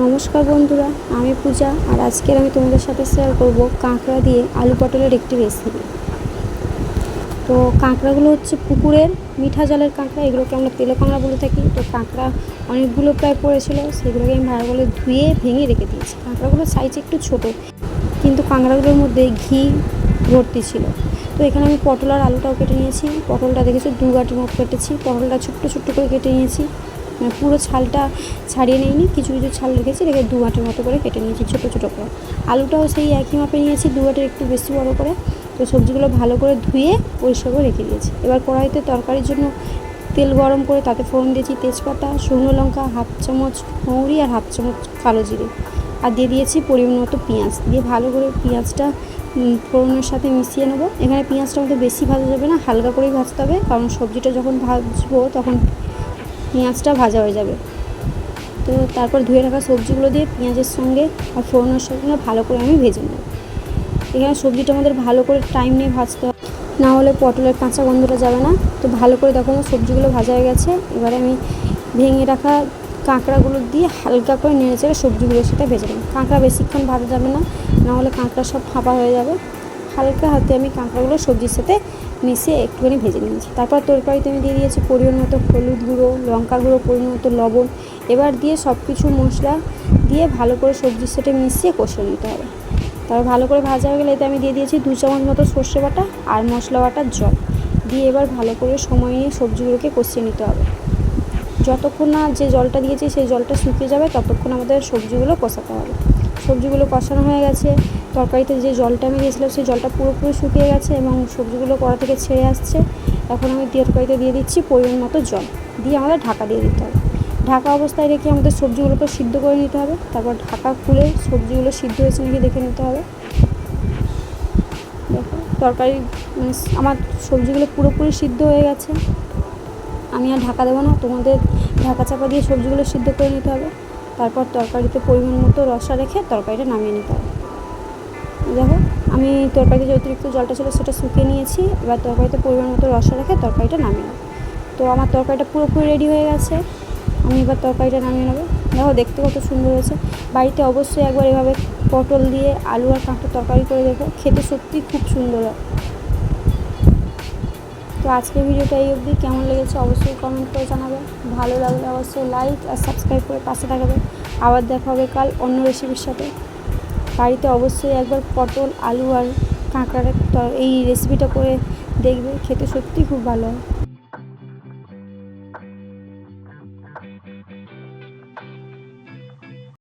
নমস্কার বন্ধুরা, আমি পূজা আর আজকের আমি তোমাদের সাথে শেয়ার করব কাঁকড়া দিয়ে আলু পটলের একটি রেসিপি তো কাঁকড়াগুলো হচ্ছে পুকুরের মিঠা জলের কাঁকড়া, এগুলোকে আমরা তেলে কাঁকড়া বলে থাকি। তো কাঁকড়া অনেকগুলো প্রায় পড়েছিল, সেগুলোকে আমি ভালো করে ধুয়ে ভেঙে রেখে দিয়েছি। কাঁকড়াগুলোর সাইজ একটু ছোট, কিন্তু কাঁকড়াগুলোর মধ্যে ঘি ভর্তি ছিল। তো এখানে আমি পটল আর আলুটাও কেটে নিয়েছি। পটলটা দেখেছি? দু গাঁটের মতো কেটেছি। পটলটা ছোট্ট ছোট্ট করে কেটে নিয়েছি। পুরো ছালটা ছাড়িয়ে নিইনি, কিছু কিছু ছাল রেখেছি, রেখে দু আটের মতো করে কেটে নিয়েছি, ছোটো ছোটো করে। আলুটাও সেই একই মাপে নিয়েছি, দু আটের একটু বেশি বড় করে। তো সবজিগুলো ভালো করে ধুয়ে পরিষ্কার করে রেখে দিয়েছি। এবার কড়াইতে তরকারির জন্য তেল গরম করে তাতে ফোড়ন দিয়েছি তেজপাতা, শুকনো লঙ্কা, হাফ চামচ মৌরি আর হাফ চামচ কালো জিরে। আর দিয়ে দিয়েছি পরিমাণ মতো পেঁয়াজ। দিয়ে ভালো করে পেঁয়াজটা ফোড়নের সাথে মিশিয়ে নেব। এখানে পেঁয়াজটা আমাদের বেশি ভাজা যাবে না, হালকা করেই ভাজতে হবে। কারণ সবজিটা যখন ভাজবো তখন পেঁয়াজটা ভাজা হয়ে যাবে। তো তারপর ধুয়ে রাখা সবজিগুলো দিয়ে পেঁয়াজের সঙ্গে আর ফোড়নের সঙ্গে ভালো করে আমি ভেজে নেব। এখানে সবজিটা আমাদের ভালো করে টাইম নিয়ে ভাজতে হবে। না হলে পটলের কাঁচা গন্ধটা যাবে না। তো ভালো করে দেখো সবজিগুলো ভাজা হয়ে গেছে। এবারে আমি ভেঙে রাখা কাঁকড়াগুলো দিয়ে হালকা করে নেড়ে চেড়ে সবজিগুলোর সাথে ভেজে নেব। কাঁকড়া বেশিক্ষণ ভাজা যাবে না। না হলে কাঁকড়া সব ফাঁপা হয়ে যাবে। হালকা হাতে আমি কাঁকড়াগুলো সবজির সাথে মিশিয়ে একটুখানি ভেজে নিয়েছি। তারপর তরকারিতে আমি দিয়ে দিয়েছি পরিমাণ মতো হলুদ গুঁড়ো, লঙ্কা গুঁড়ো, পরিমাণ মতো লবণ। এবার দিয়ে সব কিছু মশলা দিয়ে ভালো করে সবজির সাথে মিশিয়ে কষে নিতে হবে। তারপর ভালো করে ভাজা হয়ে গেলে এতে আমি দিয়ে দিয়েছি দু চামচ মতো সর্ষে বাটা আর মশলা বাটার জল। দিয়ে এবার ভালো করে সময় নিয়ে সবজিগুলোকে কষিয়ে নিতে হবে। যতক্ষণ না যে জলটা দিয়েছি সেই জলটা শুকিয়ে যাবে, ততক্ষণ আমাদের সবজিগুলো কষাতে হবে। সবজিগুলো কষানো হয়ে গেছে। তরকারিতে যে জলটা আমি দিয়েছিলাম, সেই জলটা পুরোপুরি শুকিয়ে গেছে এবং সবজিগুলো কড়া থেকে ছেড়ে আসছে। এখন আমি তরকারিতে দিয়ে দিচ্ছি পরিমাণ মতো জল। দিয়ে আমাদের ঢাকা দিয়ে দিতে হবে। ঢাকা অবস্থায় রেখে আমাদের সবজিগুলোকে সিদ্ধ করে নিতে হবে। তারপর ঢাকা খুলে সবজিগুলো সিদ্ধ হয়েছে নাকি দেখে নিতে হবে। দেখো, তরকারি মানে আমার সবজিগুলো পুরোপুরি সিদ্ধ হয়ে গেছে। আমি আর ঢাকা দেবো না, তোমাদের ঢাকা চাপা দিয়ে সবজিগুলো সিদ্ধ করে নিতে হবে। তারপর তরকারিতে পরিমাণ মতো রসা রেখে তরকারিটা নামিয়ে নিতে হবে। দেখো, আমি তরকারিতে যে অতিরিক্ত জলটা ছিল সেটা শুকিয়ে নিয়েছি, এবার তরকারিতে পরিমাণ মতো রসা রেখে তরকারিটা নামিয়ে নেব তো আমার তরকারিটা পুরোপুরি রেডি হয়ে গেছে, আমি এবার তরকারিটা নামিয়ে নেব। দেখো, দেখতে কত সুন্দর হয়েছে। বাড়িতে অবশ্যই একবার এভাবে পটল দিয়ে আলু আর কাঁকড়া তরকারি করে দেখো, খেতে সত্যি খুব সুন্দর হয়। তো আজকের ভিডিওটা এই অবধি। কেমন লেগেছে অবশ্যই কমেন্ট করে জানাবে। ভালো লাগলে অবশ্যই লাইক আর সাবস্ক্রাইব করে পাশে থাকবে। আবার দেখা হবে কাল অন্য রেসিপির সাথে। বাড়িতে অবশ্যই একবার পটল, আলু আর কাঁকড়ার এই রেসিপিটা করে দেখবে। খেতে সত্যি খুব ভালো হয়।